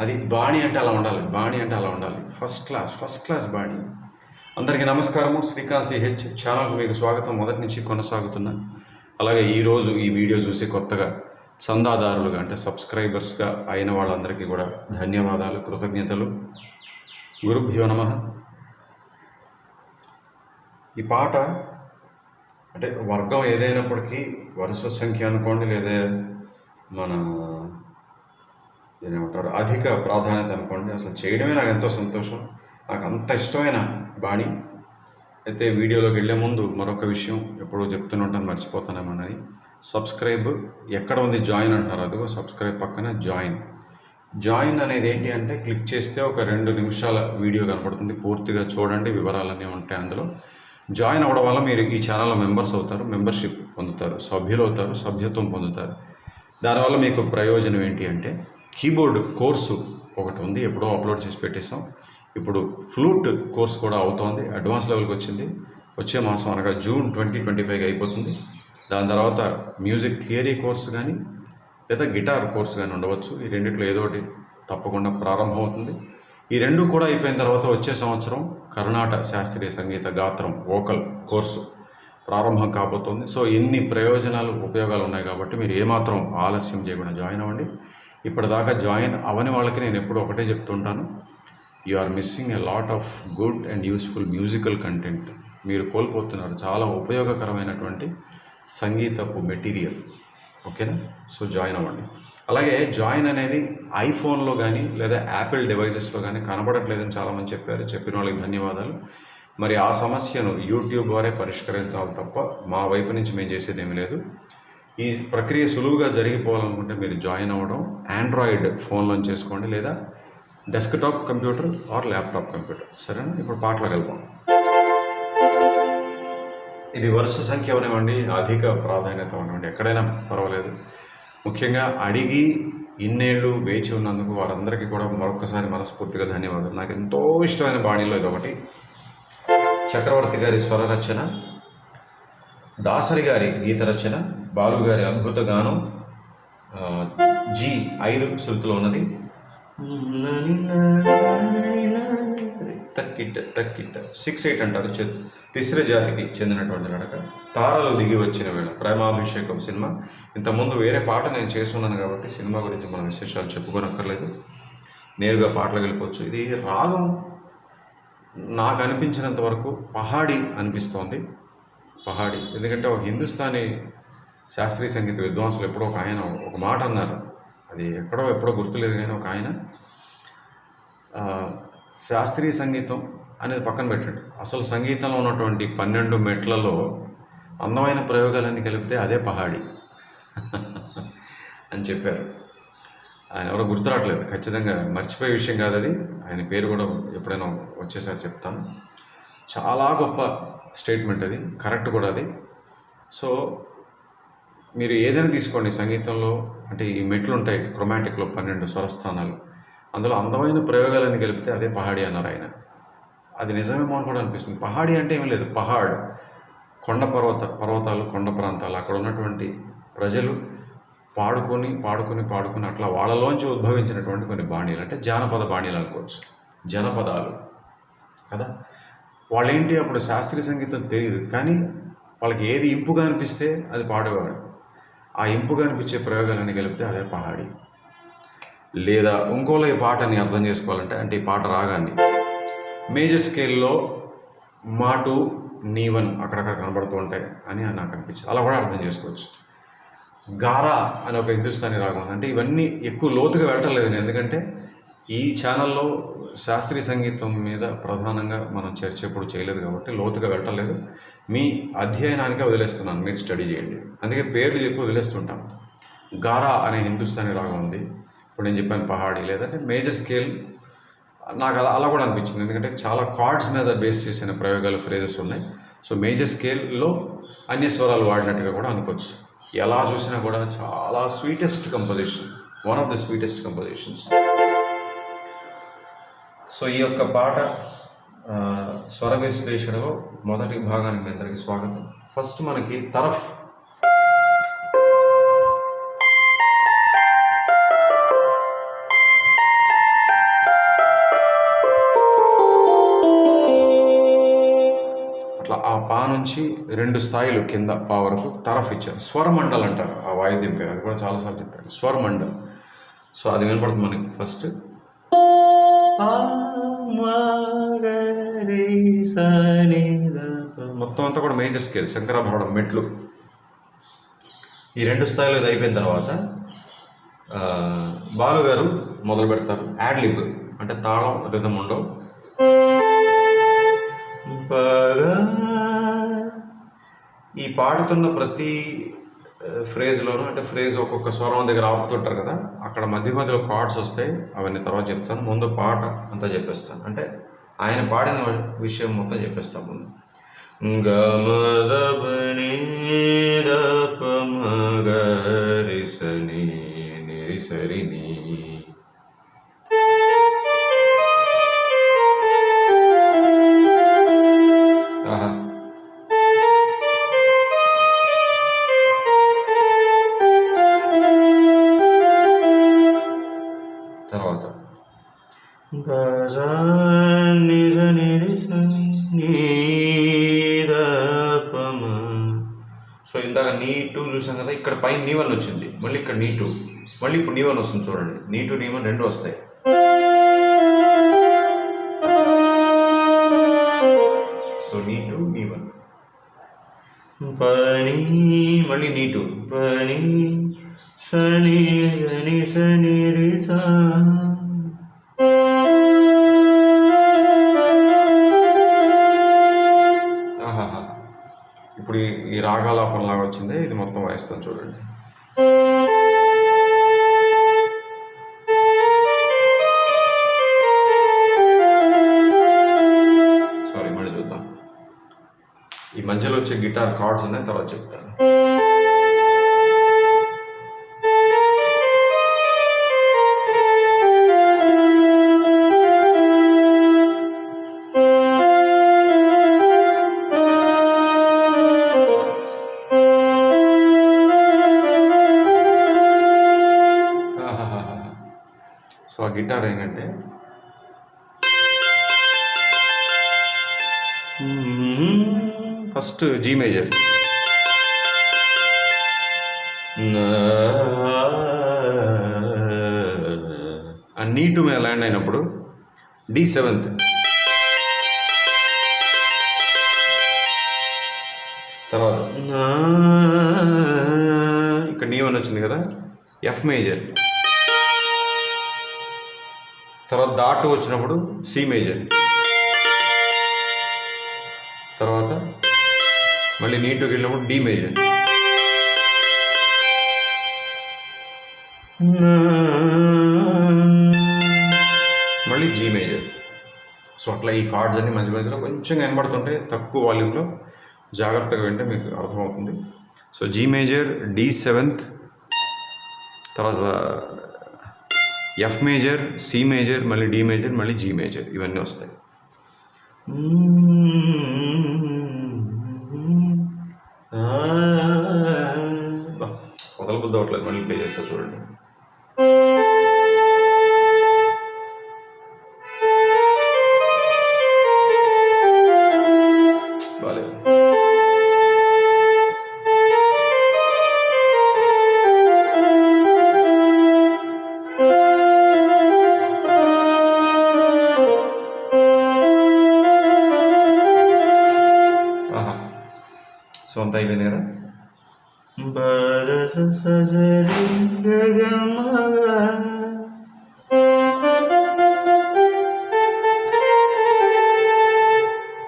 అది బాణి అంటే అలా ఉండాలి బాణి అంటే అలా ఉండాలి. ఫస్ట్ క్లాస్ ఫస్ట్ క్లాస్ బాణి. అందరికీ నమస్కారము. శ్రీకాంత్ సిహెచ్ ఛానల్కి మీకు స్వాగతం. మొదటి నుంచి కొనసాగుతున్నా అలాగే ఈరోజు ఈ వీడియో చూసి కొత్తగా చందాదారులుగా అంటే సబ్స్క్రైబర్స్గా అయిన వాళ్ళందరికీ కూడా ధన్యవాదాలు కృతజ్ఞతలు. గురుభ్యో నమ. ఈ పాట అంటే వర్గం ఏదైనప్పటికీ వరుస సంఖ్య అనుకోండి లేదా మన ఏమంటారు అధిక ప్రాధాన్యత అనుకోండి. అసలు చేయడమే నాకు ఎంతో సంతోషం. నాకు అంత ఇష్టమైన బాణి. అయితే వీడియోలోకి వెళ్ళే ముందు మరొక విషయం ఎప్పుడో చెప్తూనే ఉంటాను మర్చిపోతానేమోనని సబ్స్క్రైబ్ ఎక్కడ ఉంది జాయిన్ అంటారు? అదిగో సబ్స్క్రైబ్ పక్కన జాయిన్. జాయిన్ అనేది ఏంటి అంటే క్లిక్ చేస్తే ఒక రెండు నిమిషాల వీడియో కనబడుతుంది. పూర్తిగా చూడండి వివరాలన్నీ ఉంటాయి అందులో. జాయిన్ అవ్వడం వల్ల మీరు ఈ ఛానల్లో మెంబర్స్ అవుతారు మెంబర్షిప్ పొందుతారు సభ్యులు అవుతారు సభ్యత్వం పొందుతారు. దానివల్ల మీకు ప్రయోజనం ఏంటి అంటే కీబోర్డ్ కోర్సు ఒకటి ఉంది ఎప్పుడో అప్లోడ్ చేసి పెట్టేసాం ఇప్పుడు ఫ్లూట్ కోర్స్ కూడా అవుతోంది అడ్వాన్స్ లెవెల్కి వచ్చింది. వచ్చే మాసం అనగా జూన్ ట్వంటీ ట్వంటీ ఫైవ్కి అయిపోతుంది. దాని తర్వాత మ్యూజిక్ థియరీ కోర్సు కానీ లేదా గిటార్ కోర్సు కానీ ఉండవచ్చు. ఈ రెండిట్లో ఏదో ఒకటి తప్పకుండా ప్రారంభమవుతుంది ఈ రెండు కూడా అయిపోయిన తర్వాత వచ్చే సంవత్సరం కర్ణాటక శాస్త్రీయ సంగీత గాత్రం వోకల్ కోర్సు ప్రారంభం కాబోతోంది. సో ఇన్ని ప్రయోజనాలు ఉపయోగాలు ఉన్నాయి కాబట్టి మీరు ఏమాత్రం ఆలస్యం చేయకుండా జాయిన్ అవ్వండి. ఇప్పటిదాకా జాయిన్ అవని వాళ్ళకి నేను ఎప్పుడు ఒకటే చెప్తుంటాను. You are missing a lot of good and useful musical content మీరు కోల్పోతున్నారు. చాలా ఉపయోగకరమైనటువంటి సంగీతపు మెటీరియల్. ఓకేనా? సో జాయిన్ అవ్వండి. అలాగే జాయిన్ అనేది ఐఫోన్లో కానీ లేదా యాపిల్ డివైజెస్లో కానీ కనబడట్లేదని చాలామంది చెప్పారు. చెప్పిన వాళ్ళకి ధన్యవాదాలు. మరి ఆ సమస్యను యూట్యూబ్ ద్వారా పరిష్కరించాలి తప్ప మా వైపు నుంచి మేము చేసేది ఏమీ లేదు. ఈ ప్రక్రియ సులువుగా జరిగిపోవాలనుకుంటే మీరు జాయిన్ అవ్వడం ఆండ్రాయిడ్ ఫోన్లో చేసుకోండి లేదా desktop computer or laptop computer సరేనా? ఇప్పుడు పాటలకు వెళ్దాం. ఇది వరుస సంఖ్య అవనివ్వండి అధిక ప్రాధాన్యత అవనివ్వండి. ఎక్కడైనా పర్వాలేదు. ముఖ్యంగా అడిగి ఇన్నేళ్ళు వేచి ఉన్నందుకు వారందరికీ కూడా మరొకసారి మనస్ఫూర్తిగా ధన్యవాదాలు. నాకు ఎంతో ఇష్టమైన బాణీలో ఇది ఒకటి చక్రవర్తి గారి స్వర రచన దాసరి గారి గీత రచన బాలు గారి అద్భుత గానం జి ఐదు శృతిలో ఉన్నది. తక్కిట్ట తక్కిట్ట. సిక్స్ ఎయిట్ అంటారు తిసిర తిస్ర జాతికి చెందినటువంటి నడక. తారలు దిగి వచ్చిన వేళ ప్రేమాభిషేకం సినిమా. ఇంతకుముందు వేరే పాట నేను చేస్తున్నాను కాబట్టి సినిమా గురించి మనం విశేషాలు చెప్పుకోనక్కర్లేదు. నేరుగా పాటలకు వెళ్ళిపోవచ్చు. ఇది రాగం. నాకు అనిపించినంత వరకు పహాడి అనిపిస్తోంది. పహాడి. ఎందుకంటే ఒక హిందుస్థానీ శాస్త్రీయ సంగీత విద్వాంసులు ఎప్పుడో ఒక ఆయన ఒక మాట అన్నారు. అది ఎక్కడో ఎప్పుడో గుర్తులేదు కానీ ఒక ఆయన శాస్త్రీయ సంగీతం అనేది పక్కన పెట్టండి. అసలు సంగీతంలో ఉన్నటువంటి పన్నెండు మెట్లలో అందమైన ప్రయోగాలన్నీ కలిపితే అదే పహాడి అని చెప్పారు. ఆయన ఎవరో గుర్తురావట్లేదు ఖచ్చితంగా మర్చిపోయే విషయం కాదు అది ఆయన పేరు కూడా ఎప్పుడైనా వచ్చేసారి చెప్తాను. చాలా గొప్ప స్టేట్మెంట్ అది కరెక్ట్ కూడా అది. సో మీరు ఏదైనా తీసుకోండి సంగీతంలో అంటే ఈ మెట్లు ఉంటాయి క్రొమాటిక్లో పన్నెండు స్వరస్థానాలు. అందులో అందమైన ప్రయోగాలన్నీ కలిపితే అదే పహాడి అన్నారు ఆయన. అది నిజమేమో అని కూడా అనిపిస్తుంది. పహాడి అంటే ఏమీ లేదు పహాడ్. కొండ పర్వత పర్వతాలు కొండ ప్రాంతాలు అక్కడ ఉన్నటువంటి ప్రజలు పాడుకొని పాడుకొని పాడుకొని అట్లా వాళ్ళలోంచి ఉద్భవించినటువంటి కొన్ని బాణీలు అంటే జానపద బాణీలు అనుకోవచ్చు. జనపదాలు. కదా? వాళ్ళేంటి అప్పుడు శాస్త్రీయ సంగీతం తెలియదు కానీ వాళ్ళకి ఏది ఇంపుగా అనిపిస్తే అది పాడేవాడు. ఆ ఇంపుగా అనిపించే ప్రయోగాలన్నీ కలిపితే అదే పాడి. లేదా ఇంకోలో ఈ పాటని అర్థం చేసుకోవాలంటే అంటే ఈ పాట రాగాన్ని మేజర్ స్కేల్లో మాటు నీవన్ అక్కడక్కడ కనబడుతూ ఉంటాయి అని నాకు అనిపించింది. అలా కూడా అర్థం చేసుకోవచ్చు. గారా అని ఒక హిందుస్థానీ రాగం అంటే ఇవన్నీ ఎక్కువ లోతుగా వెళ్ళటలేదు నేను. ఎందుకంటే ఈ ఛానల్లో శాస్త్రీయ సంగీతం మీద ప్రధానంగా మనం చర్చ ఎప్పుడు చేయలేదు కాబట్టి లోతుగా వెళ్ళలేదు మీ అధ్యయనానికే వదిలేస్తున్నాను. మీరు స్టడీ చేయండి. అందుకే పేర్లు చెప్పి వదిలేస్తుంటాం. గారా అనే హిందుస్థానీ రాగం ఉంది. ఇప్పుడు నేను చెప్పాను పహాడి లేదంటే మేజర్ స్కేల్. నాకు అలా అలా కూడా అనిపించింది. ఎందుకంటే చాలా కార్డ్స్ మీద బేస్ చేసిన ప్రయోగాలు ఫ్రేజెస్ ఉన్నాయి. సో మేజర్ స్కేల్లో అన్య స్వరాలు వాడినట్టుగా కూడా అనుకోవచ్చు. ఎలా చూసినా కూడా చాలా sweetest composition one of the sweetest compositions so ఈ యొక్క పాట స్వర విశ్లేషణలో మొదటి భాగానికి మీ అందరికీ స్వాగతం. ఫస్ట్ మనకి తరఫ్. అట్లా ఆ పా నుంచి రెండు స్థాయిలు కింద పా వరకు తరఫ్ ఇచ్చారు. స్వరమండల్ అంటారు ఆ వాయిద్యం పేరు. అది కూడా చాలాసార్లు చెప్పారు. స్వరమండల్. సో అది వినపడుతుంది మనకి ఫస్ట్. మొత్తం అంతా కూడా మేజర్ స్కేల్ శంకరాభరణం మెట్లు. ఈ రెండు స్థాయిలు ఇది అయిపోయిన తర్వాత బాలుగారు మొదలు పెడతారు. యాడ్ లిబ్ అంటే తాళం రిధం ఉండవు. ఈ పాడుతున్న ప్రతి ఫ్రేజ్లోనూ అంటే ఫ్రేజ్ ఒక్కొక్క స్వరం దగ్గర ఆపుతుంటారు కదా అక్కడ మధ్య మధ్యలో కార్డ్స్ వస్తాయి అవన్నీ తర్వాత చెప్తాను. ముందు పాట అంతా చెప్పేస్తాను. అంటే ఆయన పాడిన విషయం మొత్తం చెప్పేస్తాను ముందు. గమదబని దపమగరిసని నిరిసరిని ఆహా చూసాం కదా ఇక్కడ పైన నీ వన్ వచ్చింది. మళ్ళీ ఇక్కడ నీ టూ మళ్ళీ ఇప్పుడు నీ వన్ వస్తుంది చూడండి. నీ టూ నీ వన్ రెండు వస్తాయి. సో నీ టూ నీ వన్ పని మళ్ళీ నీ టూ పని శని శని శని రి ఈ వచ్చింది. ఇది మొత్తం వాయిస్తాను చూడండి. సారీ మళ్ళీ చూద్దాం. ఈ మధ్యలో వచ్చే గిటార్ కార్డ్స్ ఉన్నాయి తర్వాత చెప్తాను. గిటార్ ఏంటంటే? ఫస్ట్ జీ మేజర్ ఆ నీటు మీద ల్యాండ్ అయినప్పుడు డి సెవెంత్ తర్వాత ఇక్కడ నీ వన్ వచ్చింది కదా ఎఫ్ మేజర్ తర్వాత దాటు వచ్చినప్పుడు సి మేజర్. తర్వాత మళ్ళీ నీటుకి వెళ్ళినప్పుడు డి మేజర్. మళ్ళీ జీ మేజర్. సో అట్లా ఈ కార్డ్స్ అన్ని మంచి మధ్యలో కొంచెం కనబడుతుంటే తక్కువ వాల్యూమ్లో జాగ్రత్తగా వింటే మీకు అర్థమవుతుంది. So G major D seventh తర్వాత ఎఫ్ మేజర్ సి మేజర్ మళ్ళీ డి మేజర్ మళ్ళీ జీ మేజర్ ఇవన్నీ వస్తాయి. బా, వదల బుద్ధి అవ్వట్లేదు మళ్ళీ ప్లే చేస్తా చూడండి.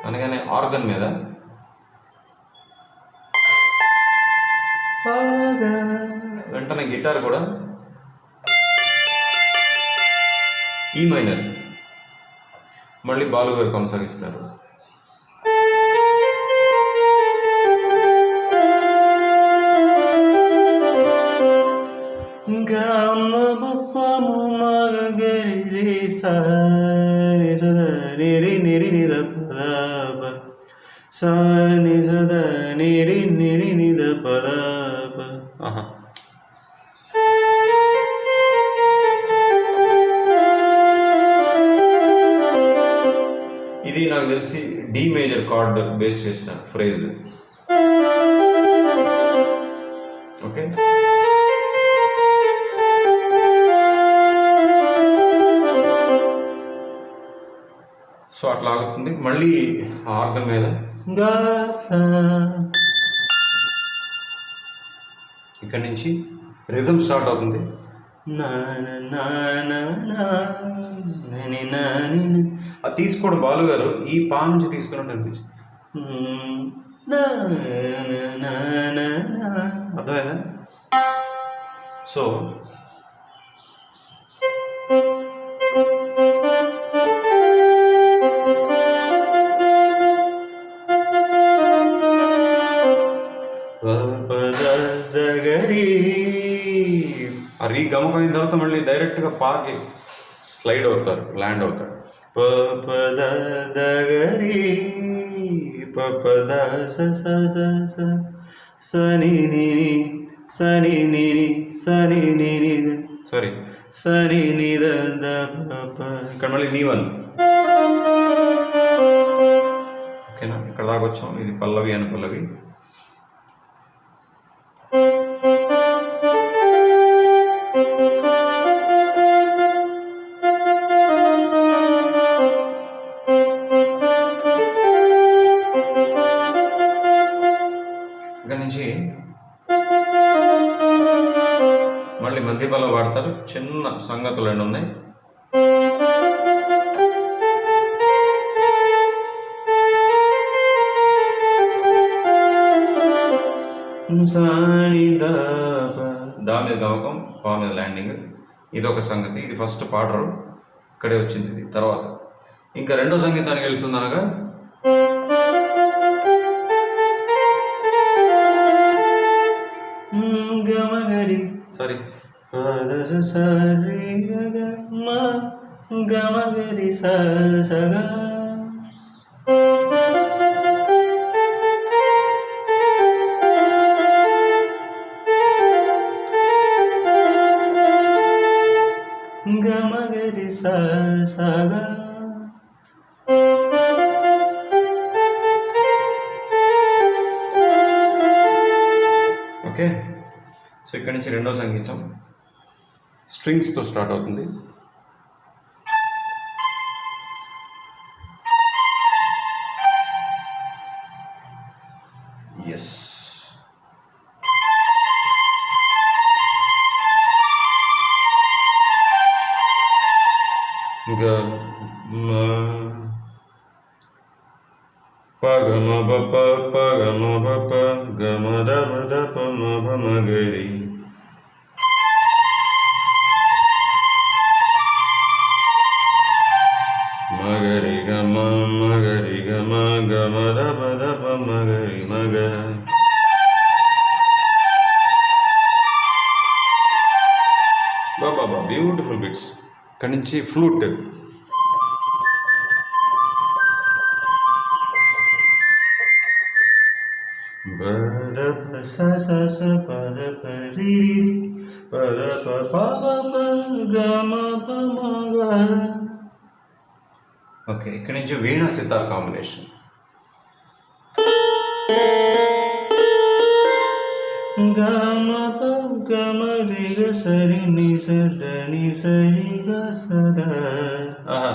అనగానే ఆర్గన్ మీద. వెంటనే గిటార్ కూడా. ఈ మైనర్. మళ్ళీ బాలుగారు కొనసాగిస్తారు. నిరి నిరి నిద పదాప సా నిజద నిరి నిరి నిద పదాప ఆహా ఇది నాకు తెలిసి డి మేజర్ కార్డ్ బేస్ చేసిన ఫ్రేజ్ మళ్ళీ ఆర్గన్ మీద? గాస. ఇక్కడ నుంచి రిథమ్ స్టార్ట్ అవుతుంది. అది తీసుకోవడం బాలు గారు ఈ పా నుంచి తీసుకున్నట్టు అనిపించింది. అర్థమైందా? సో గమకం అయిన తర్వాత మళ్ళీ డైరెక్ట్గా పాకి స్లైడ్ అవుతారు ల్యాండ్ అవుతారు. పపద దగరి పపద స స సని నిని సని నిని సని నిని సారీ సని నిద ద ప ఇక్కడ మళ్ళీ నీ వన్. ఓకేనా? ఇక్కడ దాకా వచ్చాం. ఇది పల్లవి అని పల్లవి. నుంచి మళ్ళీ మధ్యపల్ల వాడతారు. చిన్న సంగతులు రెండు ఉన్నాయి. దా మీద గమకం పా మీద ల్యాండింగ్ ఇది ఒక సంగతి. ఇది ఫస్ట్ పాడరు ఇక్కడే వచ్చింది. ఇది తర్వాత. ఇంకా రెండో సంగీతానికి వెళ్తుంది పద స సరి గ మ గమగరి స సగ స్ట్రింగ్స్తో స్టార్ట్ అవుతుంది. ఎస్ బ్యూటిఫుల్ బిట్స్ ఇక్కడ నుంచి ఫ్లూట్ ఓకే ఇక్కడి నుంచి వీణ సితార్ కాంబినేషన్ గమ మ ప గ ని స ని స గ స ఆహా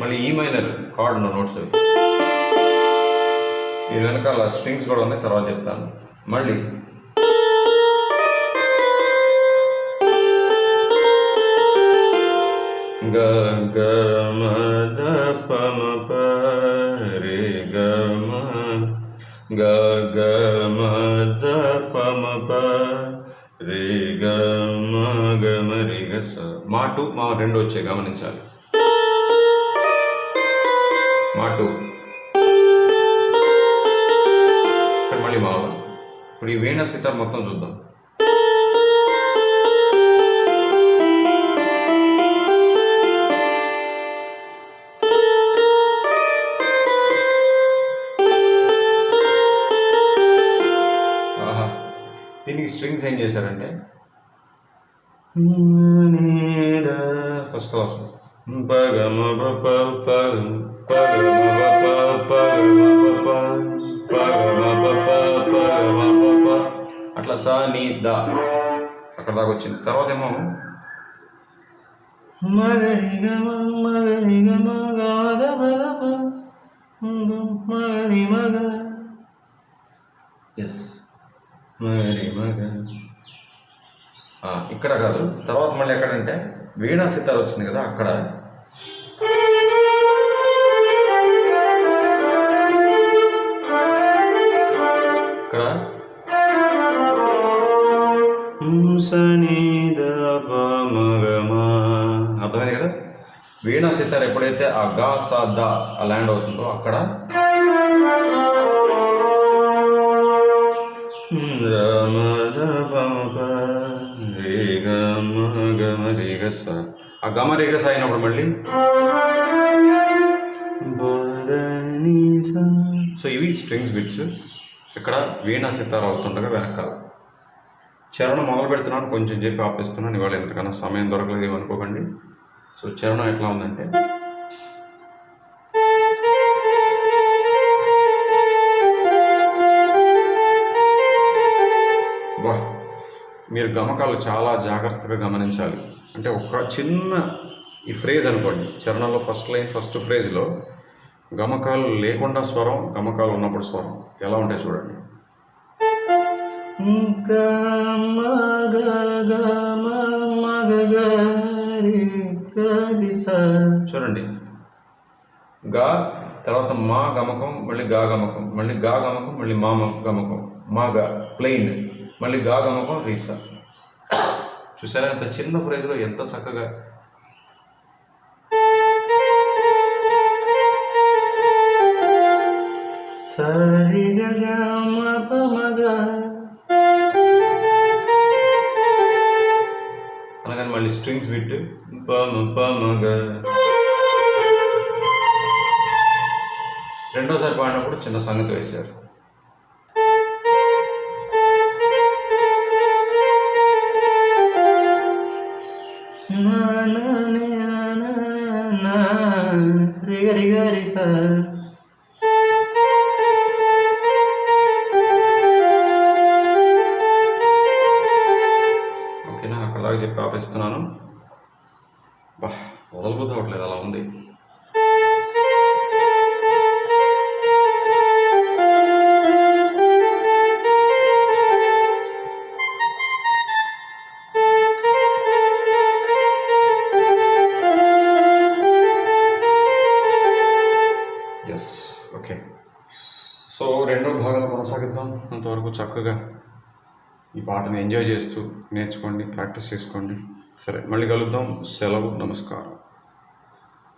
మళ్ళీ ఈ మైనర్ కార్డ్ ఉన్న నోట్స్ అవి. దీని వెనకాల స్ట్రింగ్స్ కూడా ఉన్నాయి తర్వాత చెప్తాను. మళ్ళీ గ గ మ ద ప మ గ గ మ ద రి గ మ గ మ గ స మా మా రెండు వచ్చాయి గమనించాలి. మా టూ. మళ్ళీ మా ఇప్పుడు ఈ వీణ సితార్ మొత్తం చూద్దాం. చేశారంటే? ఫస్ట్ క్లాస్ పగమ పగమ పగమ అట్లా సా నీ దా. అక్కడ దాకా వచ్చింది. తర్వాత ఏమో ఎస్ మగరి మగ ఇక్కడ కాదు. తర్వాత మళ్ళీ ఎక్కడంటే వీణా సితార్ వచ్చింది కదా అక్కడ. ఇక్కడ. అర్థమైంది కదా? వీణా సితార్ ఎప్పుడైతే ఆ గా సా దా ల్యాండ్ అవుతుందో అక్కడ గమ రే గ స ఆ గమ రేగస అయినప్పుడు మళ్ళీ? స ఇవి స్ట్రింగ్స్ బిట్స్. ఇక్కడ వీణా సితార్ అవుతుండగా వెనకాల. చరణం మొదలు పెడుతున్నాను కొంచెం చెప్పి ఆపేస్తున్నాను ఇవాళ ఎంతకన్నా సమయం దొరకలేదు ఏమనుకోకండి. సో చరణం ఎట్లా ఉందంటే? మీరు గమకాలు చాలా జాగ్రత్తగా గమనించాలి. అంటే ఒక చిన్న ఈ ఫ్రేజ్ అనుకోండి. చరణంలో ఫస్ట్ లైన్ ఫస్ట్ ఫ్రేజ్లో గమకాలు లేకుండా స్వరం గమకాలు ఉన్నప్పుడు స్వరం ఎలా ఉంటాయి చూడండి. గ గ గ చూడండి. గా తర్వాత మా గమకం మళ్ళీ గా గమకం మళ్ళీ గా గమకం మళ్ళీ మా మ- గమకం. మా గా ప్లెయిన్ మళ్ళీ గా గమకం రీసా. చూసారా? ఎంత చిన్న ఫ్రేజ్లో ఎంత చక్కగా సరి అనగానే మళ్ళీ స్ట్రింగ్స్ విట్ ప మ ప మ గ రెండోసారి పాడినప్పుడు చిన్న సంగతి వేశారు. ఓకేనా చెప్పి ఆపేస్తున్నాను. బా వదలబుద్ధి అవ్వట్లేదు అలా ఉంది. ఎస్ ఓకే సో రెండో భాగం కొనసాగిద్దాం. అంతవరకు చక్కగా వాటిని ఎంజాయ్ చేస్తూ నేర్చుకోండి ప్రాక్టీస్ చేసుకోండి. సరే మళ్ళీ కలుద్దాం. సెలవు నమస్కారం.